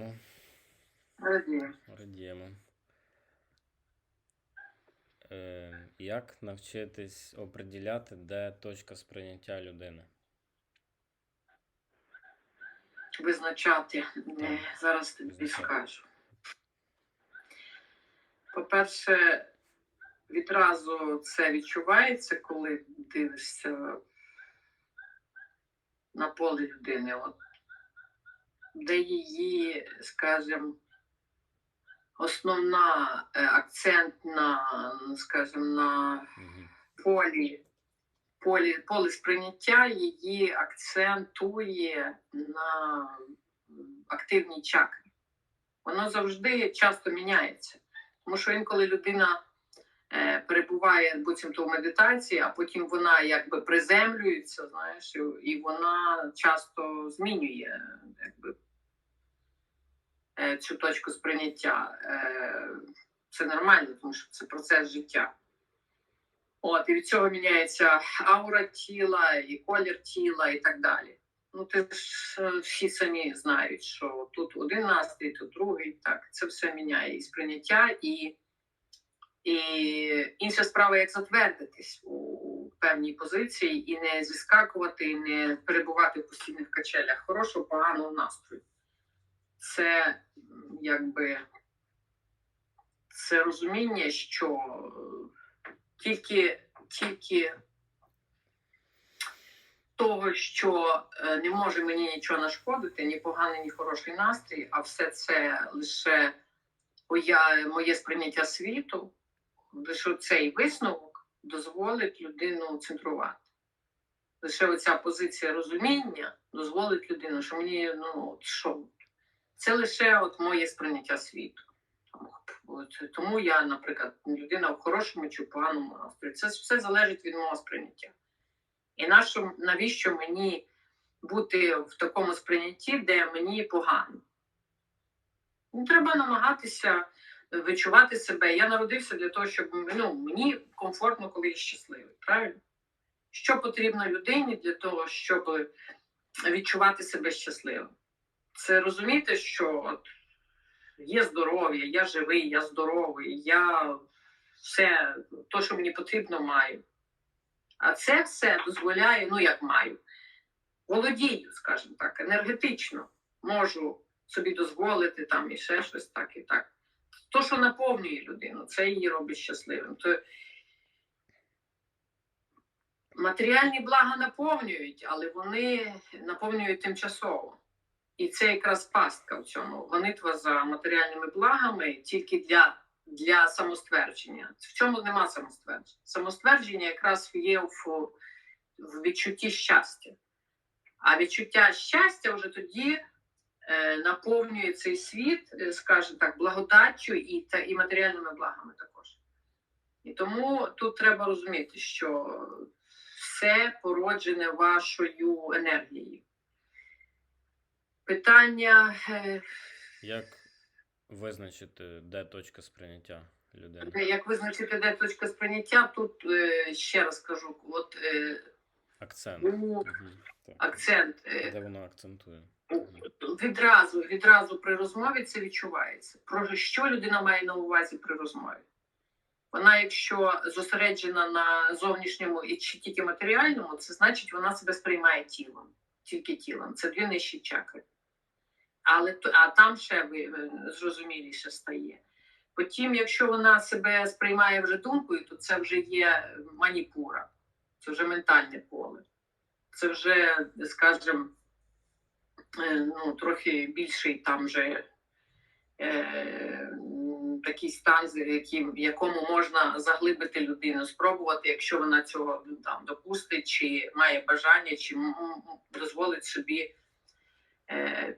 Радіємо. Радію. Радіємо. Е, як навчитись оприділяти, де точка сприйняття людини? Визначати. Не, зараз тобі Визначати. скажу. По-перше, відразу це відчувається, коли дивишся на поле людини. От, де її, скажімо, основна е, акцент на, скажімо, на полі, полі, поле сприйняття її акцентує на м, активній чакрі. Воно завжди часто міняється. Тому що інколи людина е, перебуває буцімто в медитації, а потім вона якби приземлюється, знаєш, і- вона часто змінює цю точку сприйняття. Е, це нормально, тому що це процес життя. От, і від цього міняється аура тіла, і колір тіла, і так далі. Ну, ти ж е, всі самі знають, що тут один настрій, тут другий. Так, це все міняє і сприйняття, і, і інша справа, як затвердитись у певній позиції і не зіскакувати, і не перебувати в постійних качелях хорошого, поганого настрою. Це якби це розуміння, що е, тільки, тільки того, що е, не може мені нічого нашкодити, ні поганий, ні хороший настрій, а все це лише моя, моє сприйняття світу, лише цей висновок дозволить людину центрувати. Лише оця позиція розуміння дозволить людину, що мені ну що? Це лише от моє сприйняття світу. От Тому я, наприклад, людина в хорошому чи в поганому настрої. Це все залежить від мого сприйняття. І нащо, навіщо мені бути в такому сприйнятті, де мені погано? Ну, треба намагатися відчувати себе. Я народився для того, щоб ну, мені комфортно, коли я щасливий. Правильно? Що потрібно людині для того, щоб відчувати себе щасливим? Це розуміти, що от є здоров'я, я живий, я здоровий, я все, то, що мені потрібно, маю. А це все дозволяє, ну як маю, володію, скажімо так, енергетично можу собі дозволити там і ще щось так і так. То, що наповнює людину, це її робить щасливим. То матеріальні блага наповнюють, але вони наповнюють тимчасово. І це якраз пастка в цьому. Гонитва за матеріальними благами тільки для, для самоствердження. В чому нема самоствердження? Самоствердження якраз є в, в відчутті щастя. А відчуття щастя вже тоді е, наповнює цей світ, е, скажімо так, благодаттю і, та, і матеріальними благами також. І тому тут треба розуміти, що все породжене вашою енергією. Питання, е, Як визначити, де точка сприйняття людини? як визначити, де точка сприйняття, тут е, ще раз кажу, от е, Акцент. ну, Так. акцент. е, Де воно акцентує? Відразу, відразу при розмові це відчувається. Про що людина має на увазі при розмові? Вона, якщо зосереджена на зовнішньому і чи тільки матеріальному, це значить, вона себе сприймає тілом, тільки тілом. Це дві нижчі чакри. Але а там ще ви зрозуміліше стає. Потім, якщо вона себе сприймає вже думкою, то це вже є маніпура, це вже ментальне поле. Це вже, скажімо, е, ну, трохи більший там же е, такий стан, в якому можна заглибити людину, спробувати, якщо вона цього ну, там допустить, чи має бажання, чи дозволить собі е,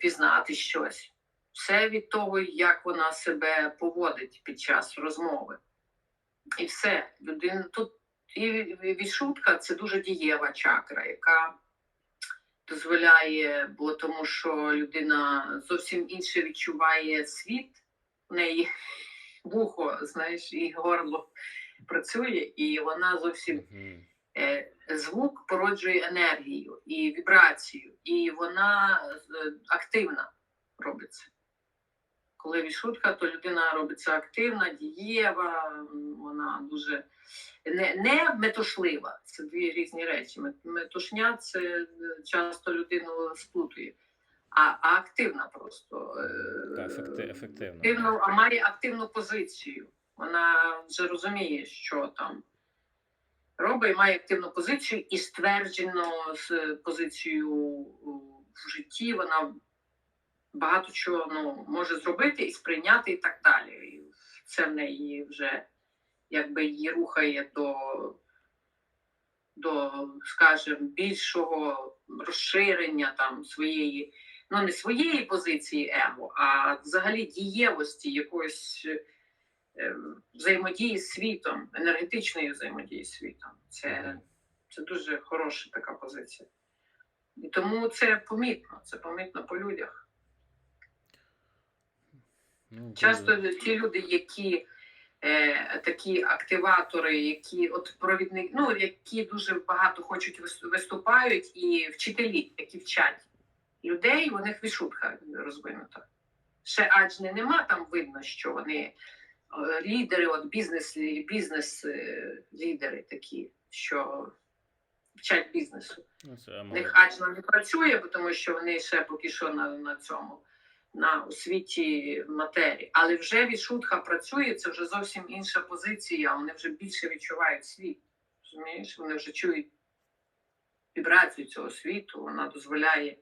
пізнати щось. Все від того, як вона себе поводить під час розмови. І все. Людина тут і відшутка це дуже дієва чакра, яка дозволяє, бо тому що людина зовсім інше відчуває світ, в неї вухо, знаєш, і горло працює, і вона зовсім Мгм. е, звук породжує енергію і вібрацію, і вона е, активна робиться. Коли відшутка, то людина робиться активна, дієва, вона дуже не, не метушлива. Це дві різні речі. Мет- Метушня це е, часто людину сплутує, а, а активна просто. е, ефективно. активну, а має активну позицію. Вона вже розуміє, що там робить, має активну позицію і стверджену з позицією в житті. Вона багато чого ну, може зробити і сприйняти, і так далі. І це в неї вже якби її рухає до, до скажімо, більшого розширення там своєї ну не своєї позиції его, а взагалі дієвості якоїсь е, взаємодії з світом, енергетичної взаємодії з світом. Це, це дуже хороша така позиція. І тому це помітно, це помітно по людях. Ну, Часто ті люди, які е, такі активатори, які от провідник, ну які дуже багато хочуть виступають, і вчителі, які вчать людей, у них вішутка розвинута. Ще аджни нема, там видно, що вони е, лідери, от бізнес, бізнес лідери такі, що вчать бізнесу. ну, В мало- них аджна не працює, тому що вони ще поки що на, на цьому на освіті матерії. Але вже відшутка працює, це вже зовсім інша позиція. Вони вже більше відчувають світ. Розумієш? Вони вже чують вібрацію цього світу. Вона дозволяє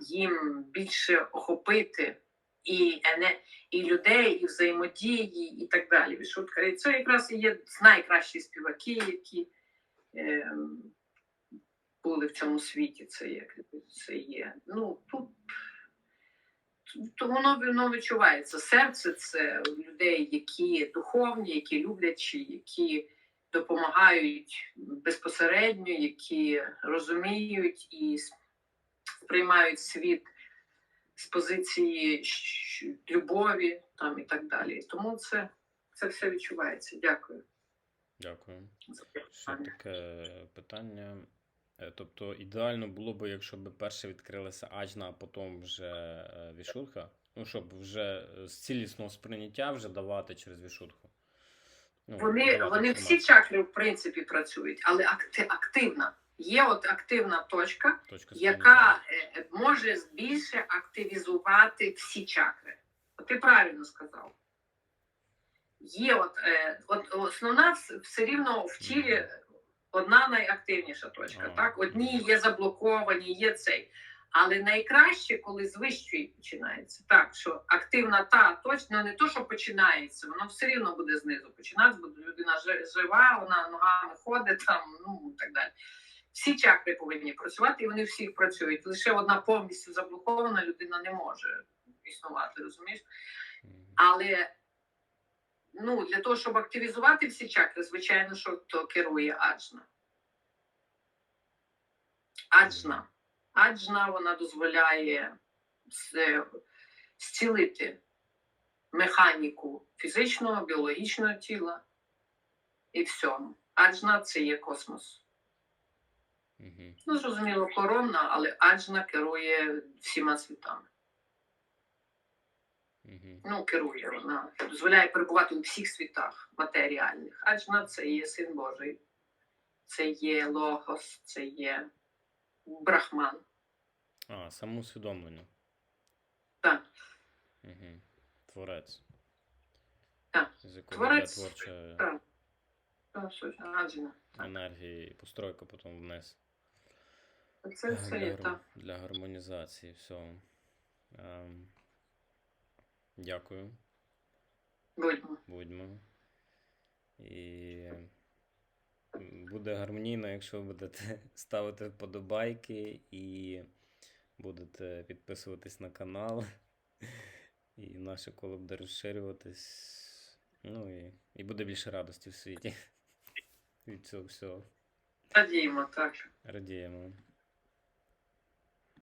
їм більше охопити і, і людей, і взаємодії, і так далі. І це якраз і є найкращі співаки, які. ем, були в цьому світі. Це є. Це є. Ну, тут то воно, воно відчувається. Серце це людей, які духовні, які люблячі, які допомагають безпосередньо, які розуміють і сприймають світ з позиції любові там, і так далі. Тому це, це все відчувається. Дякую. Дякую. Ще таке питання. Е, Тобто ідеально було б, якщо б перше відкрилася Аджна, а потім вже е, Вішутка. Ну, щоб вже е, з цілісного сприйняття вже давати через Вішутку. Ну, Вони, вони всі чакри, в принципі, працюють, але акти, активна. Є от активна точка, Точка яка е, може більше активізувати всі чакри. Ти правильно сказав. Є от, е, от основна все рівно в тілі одна найактивніша точка. Ага. Так, одні є заблоковані, є цей. Але найкраще, коли з вищої починається. Так, що активна та точно не то, що починається, воно все рівно буде знизу починатися, бо людина жива, вона ногами ходить там, ну і так далі. Всі чакри повинні працювати, і вони всі працюють. Лише одна повністю заблокована людина не може існувати, розумієш? Але ну, для того, щоб активізувати всі чакри, звичайно, що то керує аджна. Аджна. Аджна вона дозволяє зцілити механіку фізичного, біологічного тіла і всьому. Аджна це є космос. Мгм. Ну, зрозуміло, коронна, але аджна керує всіма світами. Мгм. ну, керує, вона дозволяє перебувати у всіх світах матеріальних. Аджна це є син Божий, це є Логос, це є Брахман. А, самоусвідомлення. Так. Угу. Творець. Так. Творець, творча Так. Та, Аджна. Так. енергія і постройка потім вниз. Це все так. для гармонізації всього. Ем, дякую. Будьмо. Будьмо. І буде гармонійно, якщо ви будете ставити вподобайки і будете підписуватись на канал. І наше коло буде розширюватись. Ну і, і буде більше радості в світі. Від цього всього. Радіємо, так. Радіємо.